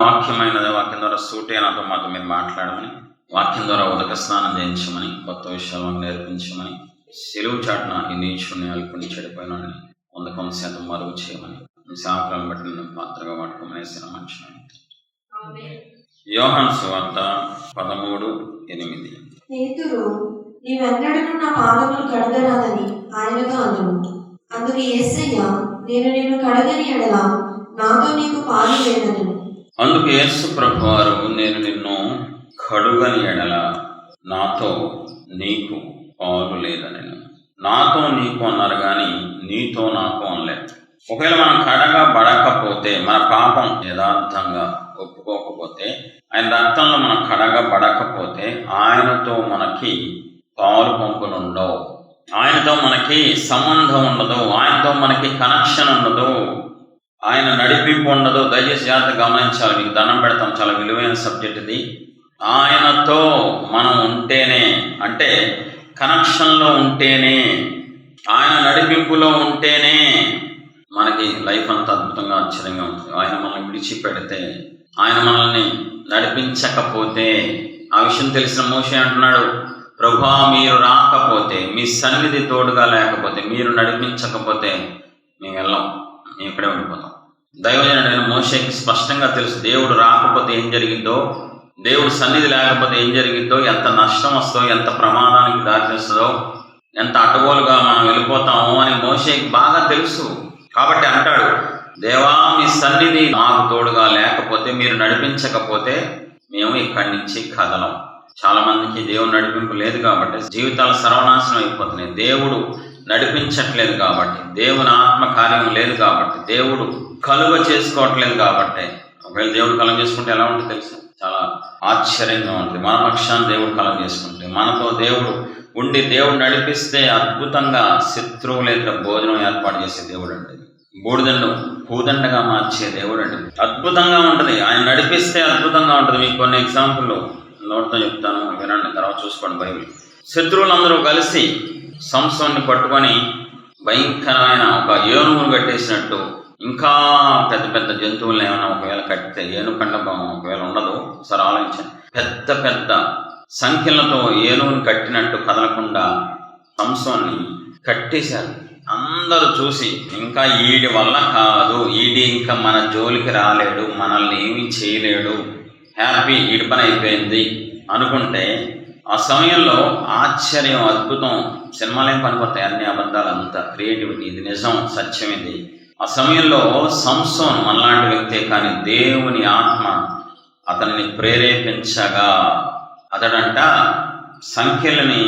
వాక్యమైన వాక్యం ద్వారా సూటే నాతో మాతో మీరు మాట్లాడమని వాక్యం ద్వారా ఉదక స్నానం చేయించమని కొత్త విషయాలు నేర్పించమని సెలవు చాటున ఈ నీచుణ్యాలు కొన్ని చెడిపోయినాడని వంద కొంత శాతం మరుగు చేయమని మీ శాఖలను బట్టి నన్ను పాత్రగా వాడుకోమని మంచి యోహాన్ సువార్త పదమూడు ఎనిమిది. పేతురు నీవెన్నడూ నా పాదములు కడగరాదని ఆయనగా అందును అందుకు ఏసయ్య నేను నిన్ను కడగని ఎడలా నాతో నీకు పాలు లేదను అందుకు యేసు ప్రభువారు నేను నిన్ను కడుగని ఎడల నాతో నీకు పాలు లేదని నాతో నీకు అన్నారు కానీ నీతో నాకు అనలేదు. ఒకవేళ మనం కడగా పడకపోతే మన పాపం యథార్థంగా ఒప్పుకోకపోతే ఆయన రక్తంలో మనం కడగా పడకపోతే ఆయనతో మనకి పాలు పంపులు ఉండవు ఆయనతో మనకి సంబంధం ఉండదు. ఆయనతో మనకి కనెక్షన్ ఉండదు. ఆయన నడిపింపు ఉండదు దయచేసి జాగ్రత్త గమనించాలి. మీకు దండం పెడతాం. చాలా విలువైన సబ్జెక్ట్ ఇది. ఆయనతో మనం ఉంటేనే అంటే కనెక్షన్లో ఉంటేనే ఆయన నడిపింపులో ఉంటేనే మనకి లైఫ్ అంతా అద్భుతంగా ఆశ్చర్యంగా ఉంటుంది. ఆయన మనల్ని విడిచిపెడితే ఆయన మనల్ని నడిపించకపోతే ఆ విషయం తెలిసిన మోషే అంటున్నాడు ప్రభా మీరు రాకపోతే మీ సన్నిధి తోడుగా లేకపోతే మీరు నడిపించకపోతే మేము వెళ్ళాం. మేము ఇక్కడే ఉండిపోతాం. దైవజనుడైన మోషేకి స్పష్టంగా తెలుసు దేవుడు రాకపోతే ఏం జరిగిందో దేవుడు సన్నిధి లేకపోతే ఏం జరిగిందో ఎంత నష్టం వస్తుందో ఎంత ప్రమాదానికి దారితీస్తుందో ఎంత అటుగోలుగా మనం వెళ్ళిపోతామో అని మోషేకి బాగా తెలుసు. కాబట్టి అంటాడు దేవా మీ సన్నిధి నాకు తోడుగా లేకపోతే మీరు నడిపించకపోతే మేము ఇక్కడి నుంచి కదలం. చాలా మందికి దేవుడు నడిపింపు లేదు కాబట్టి జీవితాలు సర్వనాశనం అయిపోతున్నాయి. దేవుడు నడిపించట్లేదు కాబట్టి దేవుని ఆత్మ కార్యం లేదు కాబట్టి దేవుడు కలుగ చేసుకోవట్లేదు కాబట్టి. ఒకవేళ దేవుడు కలం చేసుకుంటే ఎలా ఉంటుంది తెలుసు? చాలా ఆశ్చర్యంగా ఉంటుంది. మన పక్షాన్ని దేవుడు కలం చేసుకుంటే మనతో దేవుడు ఉండి దేవుడు నడిపిస్తే అద్భుతంగా శత్రువుల యొక్క భోజనం ఏర్పాటు చేసే దేవుడు అండి. బూడిదండు పూదండగా మార్చే దేవుడు అండి. అద్భుతంగా ఉంటుంది. ఆయన నడిపిస్తే అద్భుతంగా ఉంటుంది. మీకు కొన్ని ఎగ్జాంపుల్ నోట్తో చెప్తాను. వినండి. తర్వాత చూసుకోండి బైబిల్. శత్రువులందరూ కలిసి సంస్థని పట్టుకొని భయంకరమైన ఒక ఏనుగును కట్టేసినట్టు ఇంకా పెద్ద పెద్ద జంతువులను ఏమైనా ఒకవేళ కట్టితే ఏనుకండ ఒకవేళ ఉండదు ఒకసారి ఆలోచించండి. పెద్ద పెద్ద సంఖ్యలతో ఏనుగును కట్టినట్టు కదలకుండా సంసోన్ని కట్టేశారు. అందరూ చూసి ఇంకా ఈడి వల్ల కాదు ఈడి ఇంకా మన జోలికి రాలేడు మనల్ని ఏమీ చేయలేడు హ్యాపీ ఈడి పని అయిపోయింది అనుకుంటే ఆ సమయంలో ఆశ్చర్యం అద్భుతం సినిమాలేం పనికొస్తాయి అన్ని అబద్ధాలు అంతా. క్రియేటివిటీ ఇది నిజం సత్యం ఇది. ఆ సమయంలో సంసోన్ మనలాంటి వ్యక్తే కానీ దేవుని ఆత్మ అతన్ని ప్రేరేపించగా అతడంట సంఖ్యలని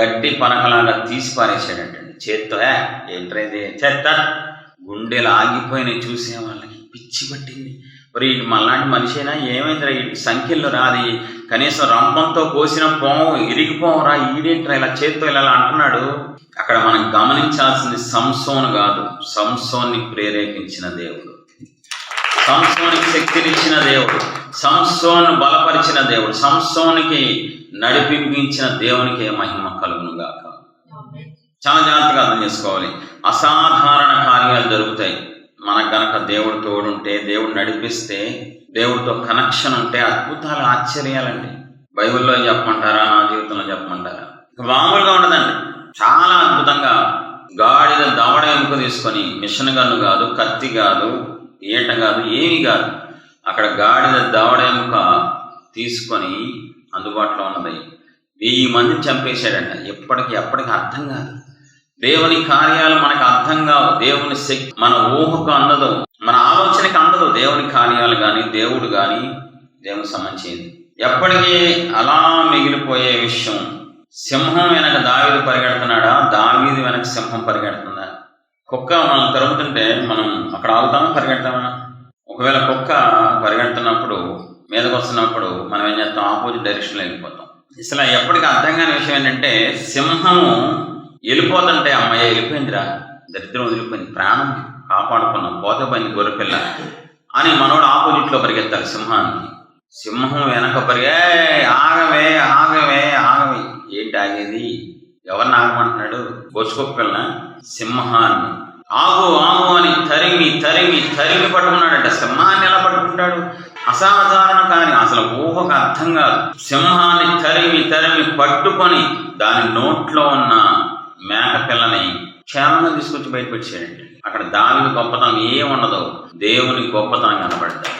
గట్టి పనకలాగా తీసి పారేసాడంటండి చేత్తో "ఏ, ఏంట్రా చేత్త? గుండెలు ఆగిపోయినాయి చూసే వాళ్ళకి. పిచ్చి పట్టింది. మరి ఇటు మళ్ళాంటి మనిషైనా? ఏమైందిరా? ఈ సంఖ్యలు రాది. కనీసం రంపంతో కోసిన పోము ఇరిగిపోవరా ఈడేంట్రా ఇలా చేత్తో ఇలా అంటున్నాడు? అక్కడ మనం గమనించాల్సింది సంసోన్ కాదు సంసోన్ని ప్రేరేపించిన దేవుడు. సంసోనికి శక్తినిచ్చిన దేవుడు సంసోను బలపరిచిన దేవుడు సంసోనికి నడిపింపించిన దేవునికి మహిమ కలుగును గాక చాలా జాగ్రత్తగా అర్థం చేసుకోవాలి. అసాధారణ కార్యాలు జరుగుతాయి. మనకు గనక దేవుడు తోడుంటే దేవుడు నడిపిస్తే దేవుడితో కనెక్షన్ ఉంటే అద్భుతాలు ఆశ్చర్యాలండి. బైబిల్లో చెప్పమంటారా? నా జీవితంలో చెప్పమంటారా? మామూలుగా ఉండదండి. చాలా అద్భుతంగా గాడిద దవడ ఎముక తీసుకొని మిషన్ గన్ను కాదు కత్తి కాదు ఏట కాదు ఏమీ కాదు. అక్కడ గాడిద దవడ ఎముక తీసుకొని అందుబాటులో ఉన్నది. వెయ్యి మందిని చంపేశాడంట. ఎప్పటికి ఎప్పటికి అర్థం కాదు. దేవుని కార్యాలు మనకు అర్థం కావు. దేవుని శక్తి మన ఊహకు అందదు. మన ఆలోచనకి అందదు. దేవుని కార్యాలు కానీ దేవుడు కానీ దేవునికి సంబంధించింది. ఎప్పటికీ అలా మిగిలిపోయే విషయం సింహం వెనక దావీదు పరిగెడుతున్నాడా? దావీదు వెనక సింహం పరిగెడుతుందా? కుక్క మనం తరుగుతుంటే మనం అక్కడ ఆగుతామా? పరిగెడతామా? ఒకవేళ కుక్క పరిగెడుతున్నప్పుడు మీదకు వస్తున్నప్పుడు మనం ఏం చేస్తాం? ఆపోజిట్ డైరెక్షన్లో వెళ్ళిపోతాం. అసలు ఎప్పటికీ అర్థం కాని విషయం ఏంటంటే సింహము వెళ్ళిపోతుంటే అమ్మాయి వెళ్ళిపోయిందిరా. దరిద్రం వదిలిపోయింది. ప్రాణం కాపాడుకున్నాం. పోతే పని గొర్రెపిల్ల అని మనోడు ఆపోజిట్లో పరిగెత్తాలి సింహానికి. సింహం వెనక పరిగే ఆగవే ఆగవే ఆగవే. ఏంటి ఆగేది? ఎవరిని ఆగమంటున్నాడు బొచ్చుకొప్పిల్ల? సింహాన్ని. ఆగు ఆగు అని తరిమి తరిమి తరిమి పట్టుకున్నాడంట. సింహాన్ని ఎలా పట్టుకుంటాడు? అసాధారణ కాని అసలు ఊహకు అర్థం కాదు. సింహాన్ని తరిమి తరిమి పట్టుకొని దాని నోట్లో ఉన్న మేక పిల్లని క్షేమంగా తీసుకొచ్చి బయటపెట్టాడండి అక్కడ దాని గొప్పతనం ఏముండదు. ఉండదు దేవుని గొప్పతనం కనబడతాయి.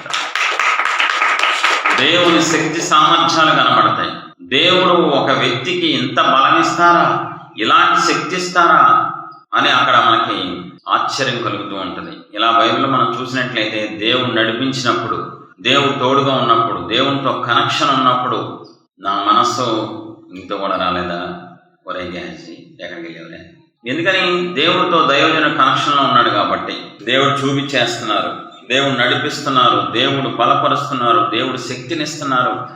దేవుని శక్తి సామర్థ్యాలు కనబడతాయి. దేవుడు ఒక వ్యక్తికి ఇంత బలమిస్తారా? ఇలాంటి శక్తి ఇస్తారా అని అక్కడ మనకి ఆశ్చర్యం కలుగుతూ ఉంటుంది. ఇలా బైబిల్ మనం చూసినట్లయితే దేవుడు నడిపించినప్పుడు దేవుడు తోడుగా ఉన్నప్పుడు దేవునితో కనెక్షన్ ఉన్నప్పుడు నా మనస్సు ఇంతో కూడా రాలేదా? ఒరే గ్యాసి ఎక్కడికి వెళ్ళేవరే ఎందుకని? దేవుడితో దైవజన కనెక్షన్లో ఉన్నాడు కాబట్టి దేవుడు చూపించేస్తున్నారు. దేవుడు నడిపిస్తున్నారు దేవుడు బలపరుస్తున్నారు దేవుడు శక్తినిస్తున్నారు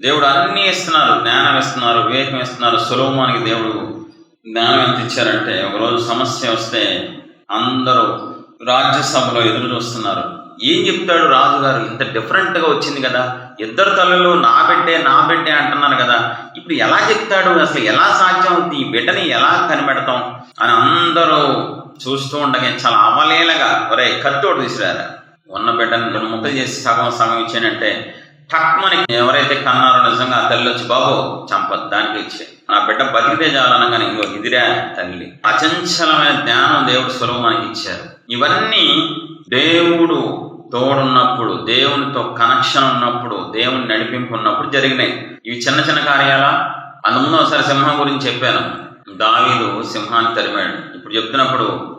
దేవుడు అన్నీ ఇస్తున్నారు జ్ఞానం ఇస్తున్నారు వివేకం ఇస్తున్నారు. సులభమానికి దేవుడు జ్ఞానం ఎంత ఇచ్చారంటే ఒకరోజు సమస్య వస్తే అందరూ రాజ్యసభలో ఎదురు చూస్తున్నారు. ఏం చెప్తాడు రాజుగారు? ఇంత డిఫరెంట్గా వచ్చింది కదా. ఇద్దరు తల్లులు నా బిడ్డే నా బిడ్డే అంటున్నారు కదా. ఇప్పుడు ఎలా చెప్తాడు? అసలు ఎలా సాధ్యం అవుతుంది ఈ బిడ్డని ఎలా కనిపెడతాం? అని అందరూ చూస్తూ ఉండగా చాలా అవలేలగా ఒరే కత్తోడు తీసుకురారా? ఉన్న బిడ్డని రెండు ముక్కలు చేసి సగం సగం ఇచ్చానంటే టక్మని ఎవరైతే కన్నారో నిజంగా ఆ తల్లి వచ్చి బాబు చంపదు దానికి ఇచ్చే. నా బిడ్డ బతికితే చాలనగానే ఇంకో ఇదిరా తల్లి. అచంచలమైన జ్ఞానం దేవుడు సులభం మనకి ఇచ్చారు. ఇవన్నీ దేవుడు తోడున్నప్పుడు దేవునితో కనెక్షన్ ఉన్నప్పుడు దేవుని నడిపింపు ఉన్నప్పుడు జరిగినాయి. ఇవి చిన్న చిన్న కార్యాలా? అందుముందు ఒకసారి సింహం గురించి చెప్పాను. దావీదు సింహాన్ని తరిమాడు. ఇప్పుడు చెప్తున్నప్పుడు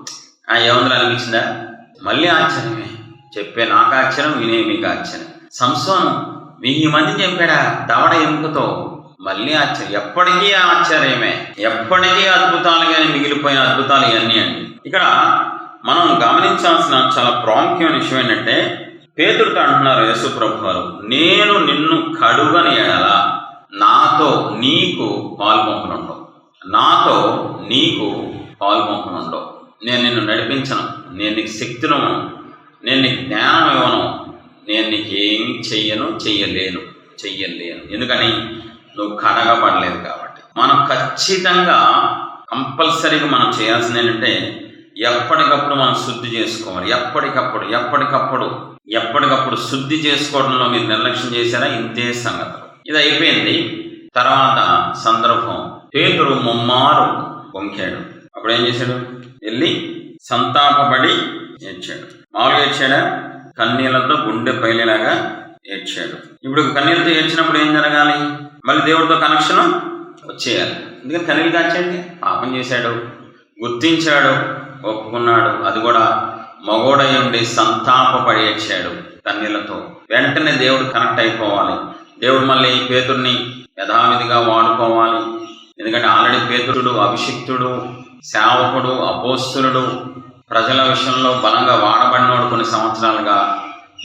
ఆ ఏముందని అనిపించిందా? మళ్ళీ ఆశ్చర్యమే. చెప్పే నాకాక్షరం వినే మీకు ఆశ్చర్యం సంసోను వెయ్యి మంది చెప్పాడా? దవడ ఎముకతో. మళ్ళీ ఆశ్చర్యం. ఎప్పటికీ ఆశ్చర్యమే. ఎప్పటికీ అద్భుతాలుగానే మిగిలిపోయిన అద్భుతాలు ఇవన్నీ అండి. ఇక్కడ మనం గమనించాల్సిన చాలా ప్రాముఖ్యమైన విషయం ఏంటంటే పేతుడితో అంటున్నారు యేసు నేను నిన్ను కడుగని ఎడల నాతో నీకు పాల్పంపునుండవు నాతో నీకు పాల్పంపునుండవు నేను నిన్ను నడిపించను. నేను నీకు శక్తిను నేను నీకు జ్ఞానం ఇవ్వను. నేను నీకేం చెయ్యను చెయ్యలేను చెయ్యలేను. ఎందుకని? నువ్వు కడగబడలేదు కాబట్టి. మనం ఖచ్చితంగా కంపల్సరీగా మనం చేయాల్సింది ఏంటంటే ఎప్పటికప్పుడు మనం శుద్ధి చేసుకోవాలి. ఎప్పటికప్పుడు ఎప్పటికప్పుడు ఎప్పటికప్పుడు శుద్ధి చేసుకోవడంలో మీరు నిర్లక్ష్యం చేశారా? ఇంతే సంగతులు. ఇది అయిపోయింది. తర్వాత సందర్భం. పేతురు ముమ్మారు వంకాడు అప్పుడు ఏం చేశాడు? వెళ్ళి సంతాపపడి ఏడ్చాడు మామూలుగా ఏడ్చాడా కన్నీళ్ళతో గుండె పైలేలాగా ఏడ్చాడు. ఇప్పుడు కన్నీళ్ళతో ఏడ్చినప్పుడు ఏం జరగాలి? మళ్ళీ దేవుడితో కనెక్షన్ వచ్చేయాలి. ఎందుకని కన్నీళ్ళు కాచండి పాపం చేశాడు. గుర్తించాడు. ఒప్పుకున్నాడు. అది కూడా మగోడై ఉండి సంతాపపడి ఏడ్చాడు కన్నీళ్ళతో. వెంటనే దేవుడు కనెక్ట్ అయిపోవాలి. దేవుడు మళ్ళీ పేతుడిని యథావిధిగా వాడుకోవాలి. ఎందుకంటే ఆల్రెడీ పేతుడు అభిషిక్తుడు సేవకుడు అపోస్తులుడు. ప్రజల విషయంలో బలంగా వాడబడినోడు కొన్ని సంవత్సరాలుగా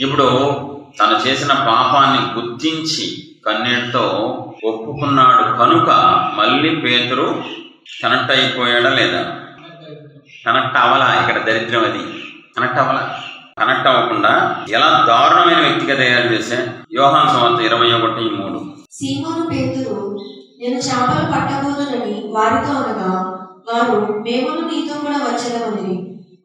ఇప్పుడు తను చేసిన పాపాన్ని గుర్తించి కన్నీటితో ఒప్పుకున్నాడు కనుక మళ్ళీ పేతురు కనెక్ట్ అయిపోయాడా లేదా? కనెక్ట్ అవ్వలా ఇక్కడ దరిద్రం అది. కనెక్ట్ అవ్వలా కనెక్ట్ అవ్వకుండా ఎలా దారుణమైన వ్యక్తిగా తయారు చేసే యోహాన్ సంవత్సరం ఇరవై ఒకటి మూడు. సీమోను పేతురు నేను చేపలు పట్టబోదునని వారితో అనగా వారు మేమును నీతో కూడా వచ్చేదమని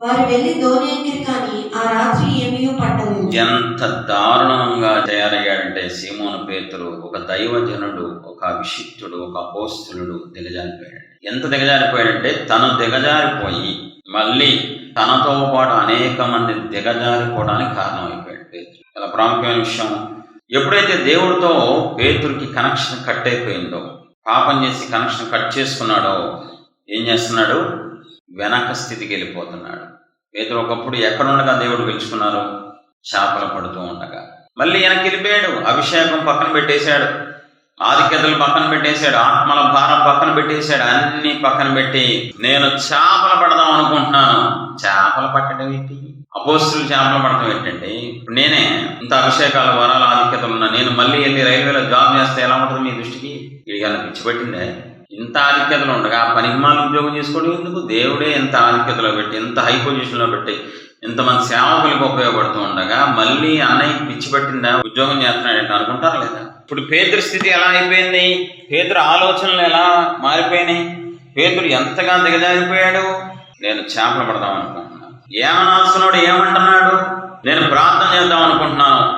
వారు వెళ్ళి ధోని కానీ ఆ రాత్రి ఏమీ పట్టలేదు. ఎంత దారుణంగా తయారయ్యాడంటే సీమోను పేతురు ఒక దైవజనుడు ఒక అభిషిక్తుడు ఒక అపోస్తులుడు దిగజారిపోయాడు ఎంత దిగజారిపోయాడంటే తను దిగజారిపోయి మళ్ళీ తనతో పాటు అనేక మంది దిగజారిపోవడానికి కారణమైపోయాడు పేతురు. చాలా ప్రాముఖ్యమైన విషయం. ఎప్పుడైతే దేవుడితో పేతురికి కనెక్షన్ కట్ అయిపోయిందో పాపం చేసి కనెక్షన్ కట్ చేసుకున్నాడో ఏం చేస్తున్నాడు? వెనక స్థితికి వెళ్ళిపోతున్నాడు. పేతురు ఒకప్పుడు ఎక్కడుండగా దేవుడు పిలుచుకున్నారు? చేపలు పడుతూ ఉండగా. మళ్ళీ వెనక్కి వెళ్ళిపోయాడు. అభిషేకం పక్కన పెట్టేశాడు. ఆధిక్యతలు పక్కన పెట్టేశాడు. ఆత్మల భారం పక్కన పెట్టేశాడు. అన్ని పక్కన పెట్టి నేను చేపలు పడదాం అనుకుంటున్నాను. చేపలు పట్టడం ఏంటి? అపోస్తులు చేపలు పడటం ఏంటంటే ఇప్పుడు నేనే ఇంత అభిషేకాలు వరాల ఆధిక్యతలు ఉన్నా నేను మళ్ళీ వెళ్ళి రైల్వేలో జాబ్ చేస్తే ఎలా ఉంటుంది మీ దృష్టికి? ఇది పిచ్చి పట్టిందే? ఇంత ఆధిక్యతలు ఉండగా ఆ ఉద్యోగం చేసుకోవడం ఎందుకు? దేవుడే ఎంత ఆధిక్యతలో పెట్టి ఎంత హై పొజిషన్లో పెట్టి ఇంతమంది సేవకులకు ఉపయోగపడుతూ ఉండగా మళ్ళీ అన్నయ్య పిచ్చి పట్టిందా? ఉద్యోగం చేస్తున్నాడంటే అనుకుంటారా లేదా? ఇప్పుడు పేదరి స్థితి ఎలా అయిపోయింది? పేదరు ఆలోచనలు ఎలా మారిపోయినాయి? పేదరు ఎంతగా దిగజారిపోయాడు? నేను చేపలు పడదాం అనుకుంటున్నాను. ఏమనాల్సినోడు ఏమంటున్నాడు? నేను ప్రార్థన చేద్దాం అనుకుంటున్నాను.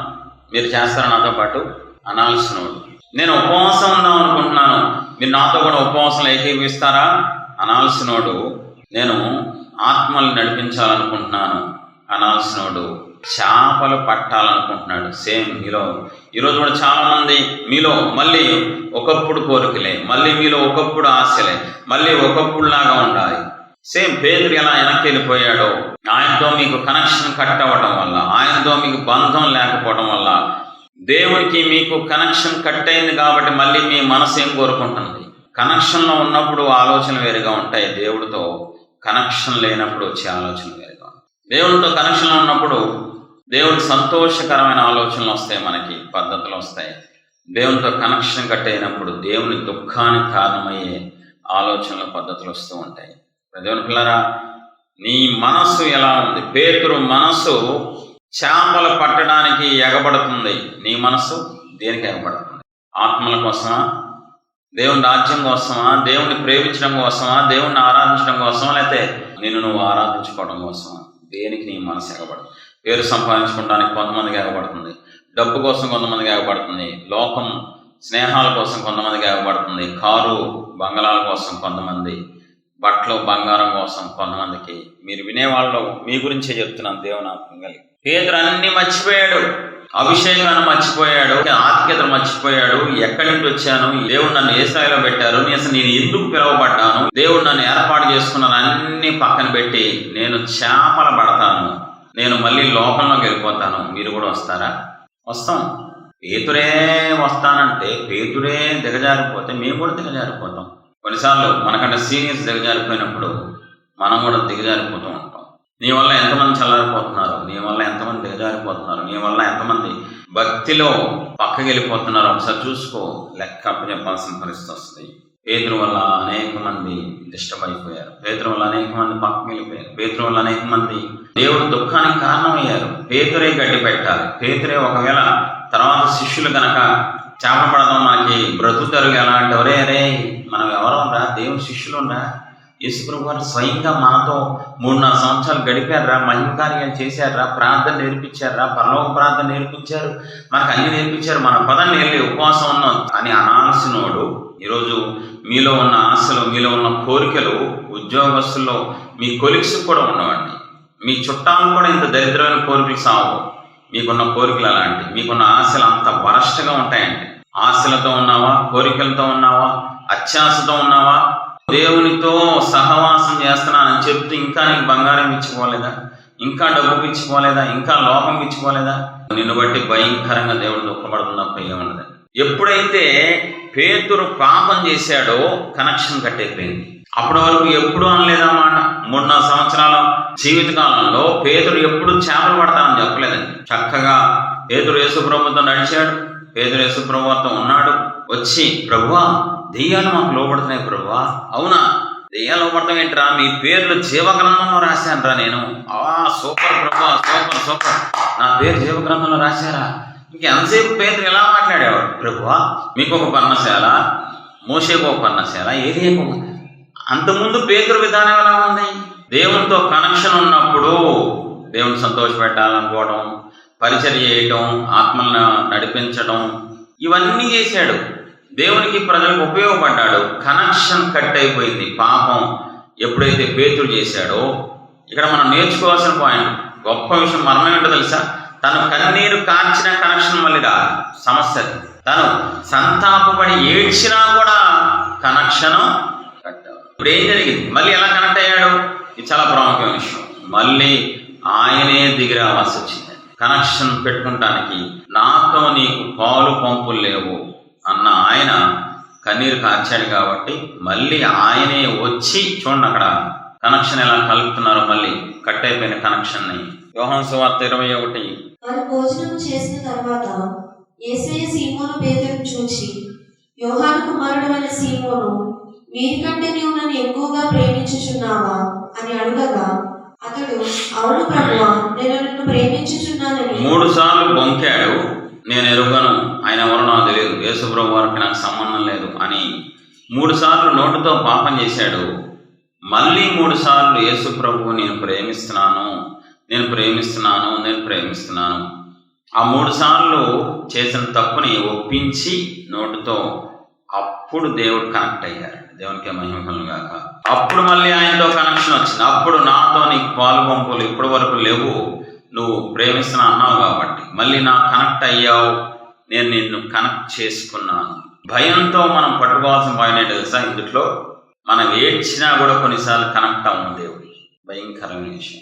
మీరు చేస్తారా నాతో పాటు? అనాల్సినోడు. నేను ఉపవాసం ఉందాం అనుకుంటున్నాను. మీరు నాతో కూడా ఉపవాసం ఏకీవిస్తారా అనాల్సినోడు నేను ఆత్మల్ని నడిపించాలనుకుంటున్నాను. అనాల్సినోడు చేపలు పట్టాలనుకుంటున్నాడు. సేమ్ మీలో. ఈరోజు కూడా చాలామంది మీలో మళ్ళీ ఒకప్పుడు కోరికలే మళ్ళీ మీలో ఒకప్పుడు ఆశలే మళ్ళీ ఒకప్పుడు లాగా ఉండాలి. సేమ్ పేదరు ఎలా వెనక్కి వెళ్ళిపోయాడో ఆయనతో మీకు కనెక్షన్ కట్ అవ్వడం వల్ల ఆయనతో మీకు బంధం లేకపోవడం వల్ల దేవునికి మీకు కనెక్షన్ కట్ అయింది కాబట్టి మళ్ళీ మీ మనసు ఏం కోరుకుంటుంది? కనెక్షన్లో ఉన్నప్పుడు ఆలోచన వేరుగా ఉంటాయి. దేవుడితో కనెక్షన్ లేనప్పుడు వచ్చే ఆలోచన వేరుగా ఉంటాయి. దేవుడితో కనెక్షన్లో ఉన్నప్పుడు దేవుడు సంతోషకరమైన ఆలోచనలు వస్తాయి మనకి పద్ధతులు వస్తాయి. దేవునితో కనెక్షన్ కట్ అయినప్పుడు దేవుని దుఃఖానికి కారణమయ్యే ఆలోచనలు పద్ధతులు వస్తూ ఉంటాయి. దేవుని పిల్లరా నీ మనస్సు ఎలా ఉంది? పేతురు మనస్సు చేపలు పట్టడానికి ఎగబడుతుంది. నీ మనస్సు దేనికి ఎగబడుతుంది? ఆత్మల కోసమా దేవుని రాజ్యం కోసమా దేవుని ప్రేమించడం కోసమా? దేవుణ్ణి ఆరాధించడం కోసమా? లేకపోతే నిన్ను నువ్వు ఆరాధించుకోవడం కోసమా? దేనికి నీ మనసు ఎగబడదు? పేరు సంపాదించుకోవడానికి కొంతమందికి ఎగబడుతుంది. డబ్బు కోసం కొంతమందికి ఎగబడుతుంది. లోకం స్నేహాల కోసం కొంతమందికి ఎగబడుతుంది. కారు బంగళాల కోసం కొంతమంది బట్టలు బంగారం కోసం కొంతమందికి. మీరు వినేవాళ్ళు మీ గురించే చెప్తున్నాను. దేవుని ఆత్మ కలిగి. పేదరు అన్ని మర్చిపోయాడు. అభిషేకాన్ని మర్చిపోయాడు. ఆత్మీయతను మర్చిపోయాడు. ఎక్కడి నుంచి వచ్చాను? దేవుడు నన్ను ఏ స్థాయిలో పెట్టారు? అసలు నేను ఎందుకు పిలువబడ్డాను? దేవుడు నన్ను ఏర్పాటు చేసుకున్నాను. అన్ని పక్కన పెట్టి నేను చేపల పడతాను. నేను మళ్ళీ లోకంలోకి వెళ్ళిపోతాను. మీరు కూడా వస్తారా? వస్తాం. పేతురే వస్తానంటే పేతురే దిగజారిపోతే మేము కూడా దిగజారిపోతాం. కొన్నిసార్లు మనకంటే సీనియర్స్ దిగజారిపోయినప్పుడు మనం కూడా దిగజారిపోతూ ఉంటాం. నీ వల్ల ఎంతమంది చల్లారిపోతున్నారు? నీ వల్ల ఎంతమంది దిగజారిపోతున్నారు? నీ వల్ల ఎంతమంది భక్తిలో పక్కకి వెళ్ళిపోతున్నారు ఒకసారి చూసుకో. లెక్క చెప్పాల్సిన పరిస్థితి వస్తుంది. పేదరు వల్ల అనేక మంది డిస్టర్బ్ అయిపోయారు పేదరు వల్ల అనేక మంది పక్కకి వెళ్ళిపోయారు పేదరు వల్ల అనేక మంది దేవుడు దుఃఖానికి కారణమయ్యారు. పేదరే గడ్డి పెట్టాలి. పేదరే ఒకవేళ తర్వాత శిష్యులు కనుక చేపల పడదాం మనకి బ్రతుకుతారు ఎలా అంటే ఒరే అరే మనం ఎవరు రా? దేవుని శిష్యులు రా యేసుప్రభు గారు స్వయంగా మనతో మూడు నాలుగు సంవత్సరాలు గడిపారా మహిమకార్యాలు చేశారా ప్రార్థన నేర్పించారా పరలోక ప్రార్థన నేర్పించారు మనకు అన్ని నేర్పించారు మన పదాన్ని వెళ్ళి ఉపవాసం ఉన్నాం. అని అనాల్సినోడు ఈరోజు మీలో ఉన్న ఆశలు మీలో ఉన్న కోరికలు ఉద్యోగస్తుల్లో మీ కొలిక్స్ కూడా ఉన్నవండి. మీ చుట్టాలు కూడా ఇంత దరిద్రమైన కోరికలు సాగు మీకున్న కోరికలు అలాంటివి మీకున్న ఆశలు అంత వరస్ట్గా ఉంటాయండి. ఆశలతో ఉన్నావా కోరికలతో ఉన్నావా అత్యాశతో ఉన్నావా? దేవునితో సహవాసం చేస్తున్నానని చెప్తూ ఇంకా నీకు బంగారం ఇచ్చిపోలేదా ఇంకా డబ్బు ఇచ్చిపోలేదా ఇంకా లోపం ఇచ్చిపోలేదా నిన్ను బట్టి భయంకరంగా దేవుడు దుఃఖపడుతున్నప్పుడు ఏమన్నది ఎప్పుడైతే పేతురు పాపం చేశాడో కనెక్షన్ కట్టయిపోయింది. అప్పటి వరకు ఎప్పుడు అనలేదన్నమాట. మాట సంవత్సరాల జీవితకాలంలో పేదరు ఎప్పుడు చేపలు పడతానని చెప్పలేదండి. చక్కగా పేదరు యేసుప్రభుతో నడిచాడు. పేదరు యేసుప్రభుతో ఉన్నాడు. వచ్చి ప్రభువా దెయ్యాలు మాకు లోపడుతున్నాయి ప్రభువా. అవునా? దెయ్యాలు లోపడతాం ఏంట్రా? మీ పేర్లు జీవగ్రంథంలో రాశానురా నేను. ఆ సూపర్ ప్రభా సూపర్ సూపర్. నా పేరు జీవగ్రంథంలో రాశారా? ఇంకెంతసేపు పేరు ఎలా మాట్లాడేవాడు ప్రభువా? మీకు ఒక పర్ణశాల మోసేకు ఒక పర్ణశాల ఏది అంతకుముందు పేదరు విధానం ఎలా ఉంది? దేవునితో కనెక్షన్ ఉన్నప్పుడు దేవుని సంతోషపెట్టాలనుకోవడం పరిచయం చేయటం ఆత్మలను నడిపించడం ఇవన్నీ చేశాడు. దేవునికి ప్రజలకు ఉపయోగపడ్డాడు. కనెక్షన్ కట్ అయిపోయింది. పాపం ఎప్పుడైతే పేతుడు చేశాడో ఇక్కడ మనం నేర్చుకోవాల్సిన పాయింట్ గొప్ప విషయం మనమేంటో తెలుసా? తను కన్నీరు కార్చిన కనెక్షన్ మళ్ళీ రాదు సమస్య తను సంతాపపడి ఏడ్చినా కూడా కనెక్షన్ కట్ ఇప్పుడు ఏం జరిగింది? మళ్ళీ ఎలా కనెక్ట్ అయ్యాడు? ఇది చాలా ప్రాముఖ్యమైన విషయం. మళ్ళీ ఆయనే దిగి రావాల్సి వచ్చింది. కనెక్షన్ పెట్టుకుంటానికి నాతో నీకు పాలు పంపులు లేవు. అన్న ఆయన కన్నీరు కార్చాడు కాబట్టి మళ్ళీ ఆయనే వచ్చి చూడండి అక్కడ కనెక్షన్ ఎలా కలుపుతున్నారో మళ్ళీ కట్ అయిపోయిన కనెక్షన్ని యోహాన్ సువార్త ఇరవై ఒకటి. వారు భోజనం చేసిన తర్వాత యేసయ్య సీమోను పేదను చూచి యోహాను కుమారుడు అయిన సీమోను వీరికంటే నీవు నన్ను ఎక్కువగా ప్రేమించుచున్నావా? అని అడగగా అతడు అవును ప్రభువా నేను నిన్ను ప్రేమించుచున్నానని. మూడు సార్లు బొంకాడు. నేను ఎరుగను. ఆయన ఎవరో నాకు తెలియదు. యేసుప్రభు వారికి నాకు సంబంధం లేదు అని మూడుసార్లు నోటుతో నోటితో పాపం చేశాడు. మళ్ళీ మూడుసార్లు యేసుప్రభువు నేను ప్రేమిస్తున్నాను. నేను ప్రేమిస్తున్నాను. నేను ప్రేమిస్తున్నాను. ఆ మూడుసార్లు చేసిన తప్పుని ఒప్పించి నోటితో అప్పుడు దేవుడు కనెక్ట్ అయ్యారు. దేవునికి మహిమలు గాక. అప్పుడు మళ్ళీ ఆయనతో కనెక్షన్ వచ్చింది. అప్పుడు నాతో నీకు పాలు పంపులు ఇప్పటి వరకు లేవు. నువ్వు ప్రేమిస్తున్నా అన్నావు కాబట్టి మళ్ళీ నా కనెక్ట్ అయ్యావు నేను నిన్ను కనెక్ట్ చేసుకున్నాను. భయంతో మనం పట్టుకోవాల్సిన పాయింట్ ఏంటి తెలుసా? ఇందులో మనం ఏడ్చినా కూడా కొన్నిసార్లు కనెక్ట్ అవ్వము దేవుడు. భయంకరమైన విషయం.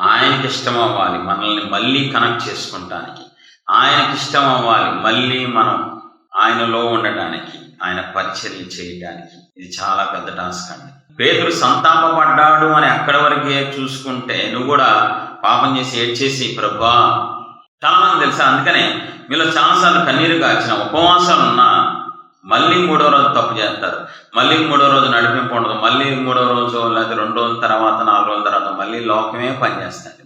ఆయనకి ఇష్టం అవ్వాలి మనల్ని మళ్ళీ కనెక్ట్ చేసుకుంటానికి. ఆయనకి ఇష్టం అవ్వాలి మళ్ళీ మనం ఆయనలో ఉండటానికి ఆయన పరిచర్య చేయడానికి ఇది చాలా పెద్ద టాస్క్ అండి. పేదలు సంతాపపడ్డాడు అని అక్కడి వరకే చూసుకుంటే నువ్వు కూడా పాపం చేసి ఏడ్చేసి ప్రభా చాలా తెలుసా అందుకనే మీలో చాలాసార్లు కన్నీరు కాచిన ఉపవాసాలు ఉన్నా మళ్ళీ మూడో రోజు తప్పు చేస్తారు. మళ్ళీ మూడో రోజు నడిపింపు ఉండదు. మళ్ళీ మూడో రోజు లేదా రెండు రోజుల తర్వాత నాలుగు రోజుల తర్వాత మళ్ళీ లోకమే పనిచేస్తాడు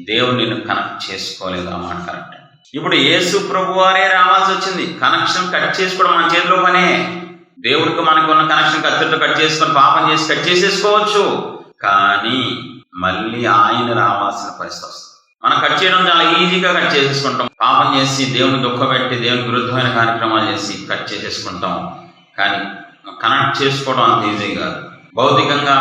దేవుడు నిన్ను కనెక్ట్ చేసుకోలేదు. ఆ మాట కరెక్ట్. ఇప్పుడు యేసు ప్రభు వారే రావాల్సి వచ్చింది. కనెక్షన్ కట్ చేసుకోవడం మన చేతిలో పనే. దేవుడికి మనకు ఉన్న కనెక్షన్ కత్తితో కట్ చేసుకొని పాపం చేసి కట్ చేసేసుకోవచ్చు. కానీ మళ్ళీ ఆయన రావాల్సిన పరిస్థితి వస్తుంది. మనం కట్ చేయడం చాలా ఈజీగా కట్ చేసేసుకుంటాం. పాపం చేసి దేవుని దుఃఖపెట్టి దేవునికి విరుద్ధమైన కార్యక్రమాలు చేసి కట్ చేసేసుకుంటాం. కానీ కనెక్ట్ చేసుకోవడం అంత ఈజీ కాదు. భౌతికంగా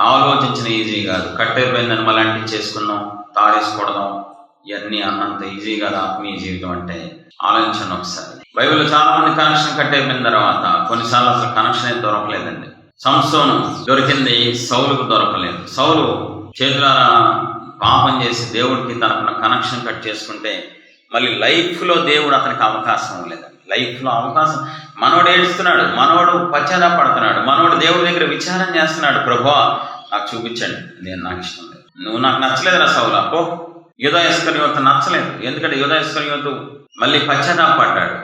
ఆలోచించిన ఈజీ కాదు. కట్ అయిపోయిందని మళ్ళీ చేసుకున్నాం తాడేసుకోవడం ఇవన్నీ అన్నంత ఈజీ కాదు. ఆత్మీయ జీవితం అంటే ఆలోచించండి ఒకసారి. బైబిల్లో చాలా మంది కనెక్షన్ కట్ అయిపోయిన తర్వాత కొన్నిసార్లు అసలు కనెక్షన్ అయితే దొరకలేదండి. సంస్థను దొరికింది సౌలుకు దొరకలేదు. సౌలు చేతులారా పాపం చేసి దేవుడికి తనకున్న కనెక్షన్ కట్ చేసుకుంటే మళ్ళీ లైఫ్లో దేవుడు అతనికి అవకాశం లేదు. లైఫ్లో అవకాశం. మనోడు ఏడుస్తున్నాడు మనోడు పశ్చాత్తాపడుతున్నాడు మనోడు దేవుడి దగ్గర విచారం చేస్తున్నాడు ప్రభా నాకు చూపించండి నేను నాకు ఇష్టం లేదు. నువ్వు నాకు నచ్చలేదురా సౌలు అప్పో యుధాయస్కర్యోత నచ్చలేదు. ఎందుకంటే యుధాయస్కర్యోతు మళ్ళీ పశ్చాత్తాపడ్డాడు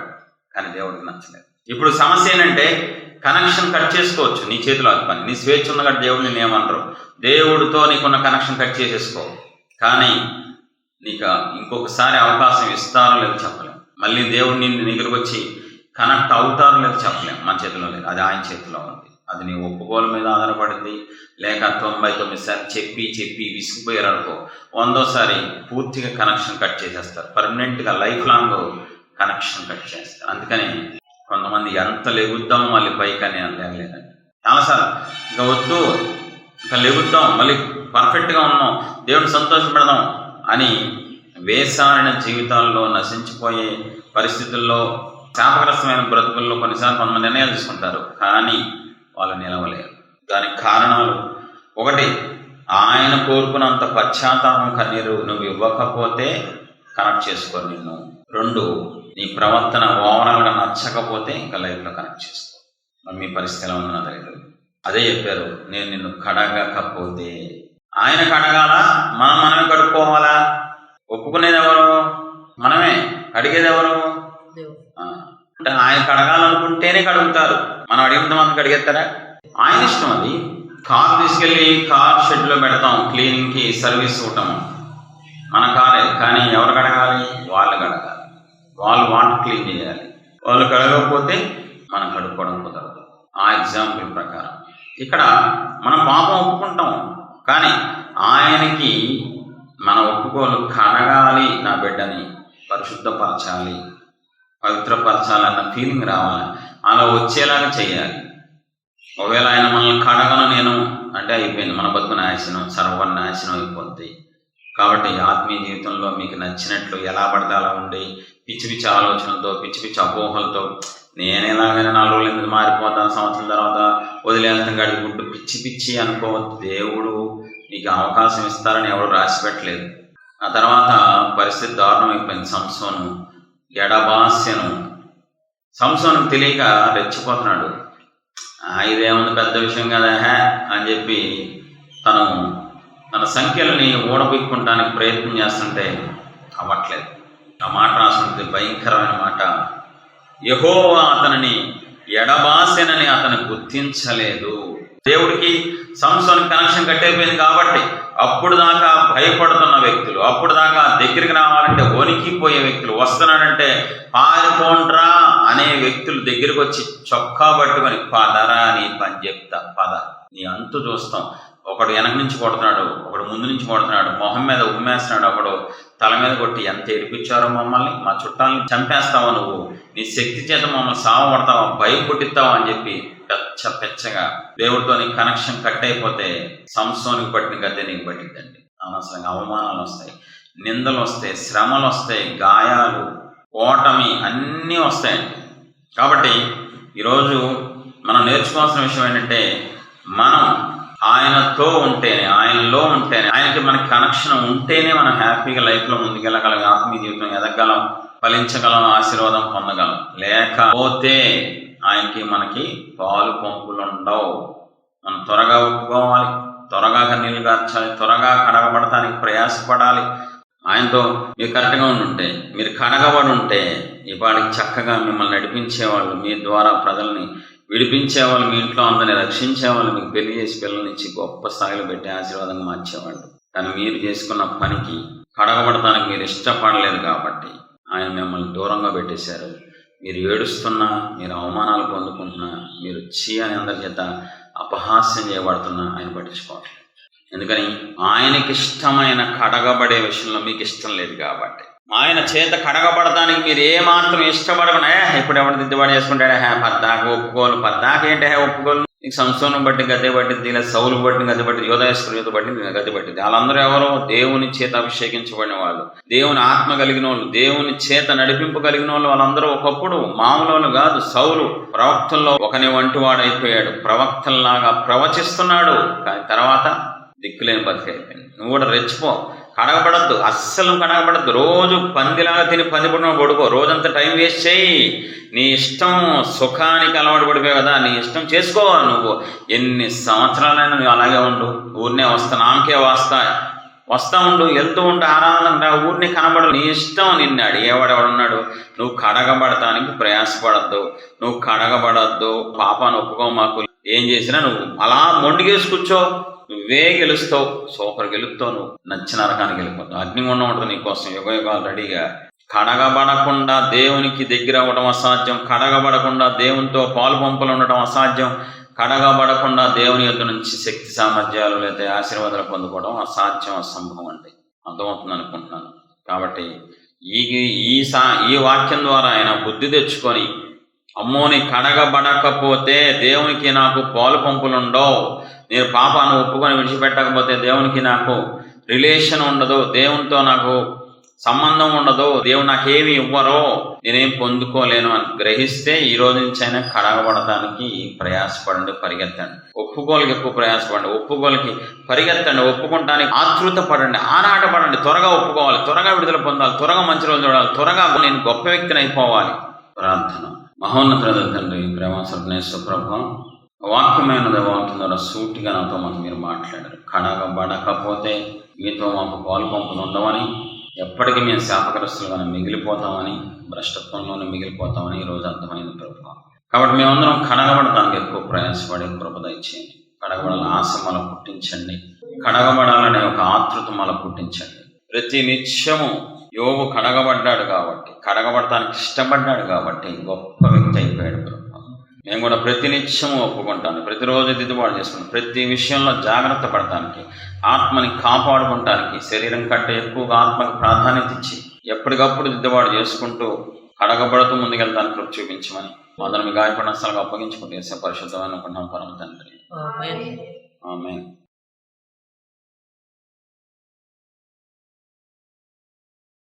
కానీ దేవుడికి నచ్చలేదు. ఇప్పుడు సమస్య ఏంటంటే కనెక్షన్ కట్ చేసుకోవచ్చు. నీ చేతిలో అది పని. నీ స్వేచ్ఛ ఉన్నగా దేవుడు నేను ఏమనరు దేవుడితో నీకున్న కనెక్షన్ కట్ చేసేసుకో. కానీ నీకు ఇంకొకసారి అవకాశం ఇస్తారో లేదు చెప్పలేం. మళ్ళీ దేవుడు నిన్ను దగ్గరకు వచ్చి కనెక్ట్ అవుతారో లేదు చెప్పలేం. మన చేతిలో లేదు. అది ఆయన చేతిలో ఉంది. అది నీ ఒప్పుకోల మీద ఆధారపడింది. లేక తొంభై తొమ్మిది సార్లు చెప్పి చెప్పి విసిగిపోయారు అనుకో. వందోసారి పూర్తిగా కనెక్షన్ కట్ చేసేస్తారు. పర్మనెంట్గా లైఫ్ లాంగ్ కనెక్షన్ కట్ చేస్తారు. అందుకని కొంతమంది ఎంత లెగుద్దాం మళ్ళీ పైకి అని లేదండి చాలాసార్లు ఇంకా వద్దు ఇంకా లెగుద్దాం మళ్ళీ పర్ఫెక్ట్గా ఉన్నాం దేవుని సంతోషపెడదాం అని వేసారిన జీవితాల్లో నశించిపోయే పరిస్థితుల్లో శాపగ్రస్తమైన బ్రతుకుల్లో కొన్నిసార్లు కొంతమంది నిర్ణయాలు తీసుకుంటారు కానీ వాళ్ళు నిలవలేరు. దానికి కారణాలు ఒకటి ఆయన కోరుకున్నంత పశ్చాత్తాపం కన్నీరు నువ్వు ఇవ్వకపోతే కనెక్ట్ చేసుకో నిన్ను. రెండు నీ ప్రవర్తన ఓవరాల్గా నచ్చకపోతే ఇంకా లైఫ్లో కనెక్ట్ చేసుకో. మీ పరిస్థితి ఎలా ఉందో నాకు అదే చెప్పారు నేను నిన్ను కడగకపోతే ఆయన కడగాల? మనం మనమే కడుక్కోవాలా? ఒప్పుకునేది ఎవరు? మనమే. అడిగేది ఎవరు? అంటే ఆయన కడగాలనుకుంటేనే కడుగుతారు. మనం అడిగిన మనం కడిగేస్తారా? ఆయన ఇష్టం అది. కార్ తీసుకెళ్ళి కార్ షెడ్లో పెడతాం క్లీనింగ్కి సర్వీస్ ఇవ్వటం మన కారే కానీ ఎవరు కడగాలి? వాళ్ళు కడగాలి. వాళ్ళు వాటర్ క్లీన్ చేయాలి. వాళ్ళు కడగకపోతే మనం కడుక్కోవడం కుదరదు. ఆ ఎగ్జాంపుల్ ప్రకారం. ఇక్కడ మనం పాపం ఒప్పుకుంటాం. కానీ ఆయనకి మన ఒప్పుకోలు కడగాలి నా బిడ్డని పరిశుద్ధపరచాలి పవిత్రపరచాలన్న ఫీలింగ్ రావాలి? అలా వచ్చేలాగా చేయాలి. ఒకవేళ ఆయన మనల్ని కడగను నేను అంటే అయిపోయింది. మన బతుకు నాశనం సర్వనాశనం అయిపోద్ది. కాబట్టి ఆత్మీయ జీవితంలో మీకు నచ్చినట్లు ఎలా పడితే అలా ఉండి పిచ్చి పిచ్చి ఆలోచనలతో పిచ్చి పిచ్చి అపోహలతో నేను ఎలాగైనా నాలుగు రోజుల మీద మారిపోతాను సంవత్సరం తర్వాత వదిలేస్తాం గడుపుకుంటూ పిచ్చి పిచ్చి అనుకోవద్దు. దేవుడు నీకు అవకాశం ఇస్తారని ఎవరు రాసి పెట్టలేదు ఆ తర్వాత పరిస్థితి దారుణం అయిపోయింది. సంసోను ఎడబాస్యను. సంసోను తెలియక రెచ్చిపోతున్నాడు. ఇదేముంది పెద్ద విషయం కదా హే అని చెప్పి తను తన సంఖ్యలని ఓడబిక్కుంటానికి ప్రయత్నం చేస్తుంటే అవ్వట్లేదు. ఆ మాట రాసుంటుంది భయంకరమైన మాట. యహోవా అతనిని ఎడబాసెనని అతను గుర్తించలేదు. దేవుడికి సంస్థను కనెక్షన్ కట్టేపోయింది కాబట్టి అప్పుడు దాకా భయపడుతున్న వ్యక్తులు అప్పుడు దాకా దగ్గరికి రావాలంటే వణికిపోయే వ్యక్తులు వస్తున్నాడంటే పారిపోండ్రా అనే వ్యక్తులు దగ్గరికి వచ్చి చొక్కా పట్టుకొని పదరా నీ పని చెప్తా పద. నీ అంతు చూస్తాం. ఒకడు వెనక నుంచి కొడుతున్నాడు ఒకడు ముందు నుంచి కొడుతున్నాడు మొహం మీద ఉమ్మేస్తున్నాడు ఒకడు తల మీద కొట్టి ఎంత ఏడిపించారో మమ్మల్ని మా చుట్టాలని చంపేస్తావా నువ్వు? నీ శక్తి చేత మమ్మల్ని సావ పడతావా? భయం పుట్టిస్తావా అని చెప్పి పెచ్చ పెచ్చగా దేవుడితో నీ కనెక్షన్ కట్ అయిపోతే సంసోనికి పట్టిన గద్దె నీకు పట్టిద్దండి. అనవసరంగా అవమానాలు వస్తాయి నిందలు వస్తాయి శ్రమలు వస్తాయి గాయాలు ఓటమి అన్నీ వస్తాయండి. కాబట్టి ఈరోజు మనం నేర్చుకోవాల్సిన విషయం ఏంటంటే మనం ఆయనతో ఉంటేనే ఆయనలో ఉంటేనే ఆయనకి మనకి కనెక్షన్ ఉంటేనే మనం హ్యాపీగా లైఫ్లో ముందుకెళ్ళగలం ఆత్మీయ జీవితం ఎదగలం ఫలించగలం ఆశీర్వాదం పొందగలం. లేకపోతే ఆయనకి మనకి పాలు పంపులు ఉండవు. మనం త్వరగా ఒప్పుకోవాలి త్వరగా కన్నీళ్ళు గార్చాలి త్వరగా కడగబడటానికి ప్రయాసపడాలి. ఆయనతో మీరు కరెక్ట్గా ఉంటే మీరు కడగబడి ఉంటే ఇవాడికి చక్కగా మిమ్మల్ని నడిపించేవాళ్ళు మీ ద్వారా ప్రజల్ని విడిపించేవాళ్ళు మీ ఇంట్లో అందరిని రక్షించేవాళ్ళు మీకు పెళ్ళి చేసి పిల్లలనిచ్చి గొప్ప స్థాయిలో పెట్టి ఆశీర్వాదంగా మార్చేవాళ్ళు. కానీ మీరు చేసుకున్న పనికి కడగబడటానికి మీరు ఇష్టపడలేదు కాబట్టి ఆయన మిమ్మల్ని దూరంగా పెట్టేశారు. మీరు ఏడుస్తున్నా మీరు అవమానాలు పొందుకుంటున్నా మీరు చీ అని అందరి చేత అపహాస్యం చేయబడుతున్నా ఆయన పట్టించుకోవట్లేదు. ఎందుకని? ఆయనకి ఇష్టమైన కడగబడే విషయంలో మీకు ఇష్టం లేదు కాబట్టి. ఆయన చేత కడగబడటానికి మీరు ఏ మాత్రం ఇష్టపడకుండా ఇప్పుడు ఎవరు దిద్దుబాటు చేసుకుంటాడే? హే పద్దాకు ఒప్పుకోలు. పద్దాకు ఏంటి? హే ఒప్పుకోలు. నీకు సంస్థను బట్టి గద్దె పట్టింది ఇలా సౌలు బట్టి గద్దె పట్టింది యోధేశ్వరు యోధ బట్టి గద్దె పట్టింది. వాళ్ళందరూ ఎవరో దేవుని చేత అభిషేకించబడిన వాళ్ళు. దేవుని ఆత్మ కలిగిన వాళ్ళు దేవుని చేత నడిపింపు కలిగిన వాళ్ళు వాళ్ళందరూ ఒకప్పుడు మామూలు వాళ్ళు కాదు సౌలు ప్రవక్తల్లో ఒకని వంటి వాడు అయిపోయాడు ప్రవక్తల్లాగా ప్రవచిస్తున్నాడు. కానీ తర్వాత దిక్కులేని బతికైపోయింది నువ్వు కూడా రెచ్చిపో. కడగబడద్దు. అస్సలు కడగబడద్దు. రోజు పందిలాగా తిని పంది పుట్టిన పడుకో. రోజంతా టైం వేస్ట్ చేయి. నీ ఇష్టం సుఖానికి అలవాటు పడిపోయావు కదా నీ ఇష్టం చేసుకో నువ్వు. ఎన్ని సంవత్సరాలైనా నువ్వు అలాగే ఉండు. ఊరినే వస్తా నామకే వస్తా. వస్తా ఉండు వెళ్తూ ఉండు ఆనందంగా ఊరిని కనబడు. నీ ఇష్టం నిన్ను అడిగేవాడెవడున్నాడు నువ్వు కడగబడటానికి ప్రయాసపడద్దు. నువ్వు కడగబడద్దు. పాపాను ఒప్పుకో మాకు ఏం చేసినా నువ్వు అలా మొండిగేసి కూర్చో. నువ్వే గెలుస్తావు సూపర్ గెలుపుతావు నువ్వు నచ్చిన నరకానికి వెళ్ళిపోతావు. అగ్నిగుండం ఉంటుంది నీకోసం యుగ యుగాలు రెడీగా. కడగబడకుండా దేవునికి దగ్గర అవ్వడం అసాధ్యం కడగబడకుండా దేవునితో పాలు పంపులు ఉండటం అసాధ్యం కడగబడకుండా దేవుని యొక్క నుంచి శక్తి సామర్థ్యాలు లేదా ఆశీర్వాదాలు పొందుకోవడం అసాధ్యం అసంభవం అండి. అర్థమవుతుంది అనుకుంటున్నాను. కాబట్టి ఈ ఈ సా ఈ వాక్యం ద్వారా ఆయన బుద్ధి తెచ్చుకొని అమ్మోని కడగబడకపోతే దేవునికి నాకు పాలు పంపులు ఉండవు నేను పాపాను ఒప్పుకొని విడిచిపెట్టకపోతే దేవునికి నాకు రిలేషన్ ఉండదు. దేవునితో నాకు సంబంధం ఉండదు. దేవుడు నాకేమి ఇవ్వరో నేనేం పొందుకోలేను అని గ్రహిస్తే ఈ రోజు నుంచి అయినా కడగబడటానికి ప్రయాసపడండి పరిగెత్తండి. ఒప్పుకోలకి ఎక్కువ ప్రయాసపడండి ఒప్పుకోలకి పరిగెత్తండి ఒప్పుకుంటానికి ఆతృత పడండి ఆరాటపడండి త్వరగా ఒప్పుకోవాలి త్వరగా విడుదల పొందాలి త్వరగా మంచి రోజు చూడాలి త్వరగా నేను గొప్ప వ్యక్తిని అయిపోవాలి. ప్రార్థన. మహోన్నత తండ్రి ప్రేమ సర్నేశ్వర ప్రభు వాక్యమైన వాక్యం ద్వారా సూటిగా నాతో మనం మీరు మాట్లాడారు. కడగబడకపోతే మీతో మాకు పాలు పంపులు ఉండవని ఎప్పటికీ మేము శాపగ్రస్తులుగానే మిగిలిపోతామని భ్రష్టత్వంలోనే మిగిలిపోతామని ఈరోజు అర్థమైంది ప్రభు. కాబట్టి మేమందరం కడగబడటానికి ఎక్కువ ప్రయాసపడే కృప దయచేయండి. కడగబడాలని ఆశ మల పుట్టించండి. కడగబడాలనే ఒక ఆతృత మల పుట్టించండి. ప్రతి నిత్యము యోగు కడగబడ్డాడు కాబట్టి కడగబడటానికి ఇష్టపడ్డాడు కాబట్టి గొప్ప వ్యక్తి అయిపోయాడు ప్రభు మేము కూడా ప్రతి నిత్యము ఒప్పుకుంటాను ప్రతిరోజు దిద్దుబాటు చేసుకుంటాం ప్రతి విషయంలో జాగ్రత్త పడటానికి ఆత్మని కాపాడుకుంటానికి శరీరం కంటే ఎక్కువగా ఆత్మకు ప్రాధాన్యత ఇచ్చి ఎప్పటికప్పుడు దిద్దుబాటు చేసుకుంటూ కడగబడుతూ ముందుకెళ్తానికి కృప చూపించమని అందరం మీ గాయపడిన స్థలంగా అప్పగించుకుంటే పరిశుద్ధమైన పరమ తండ్రి. ఆమె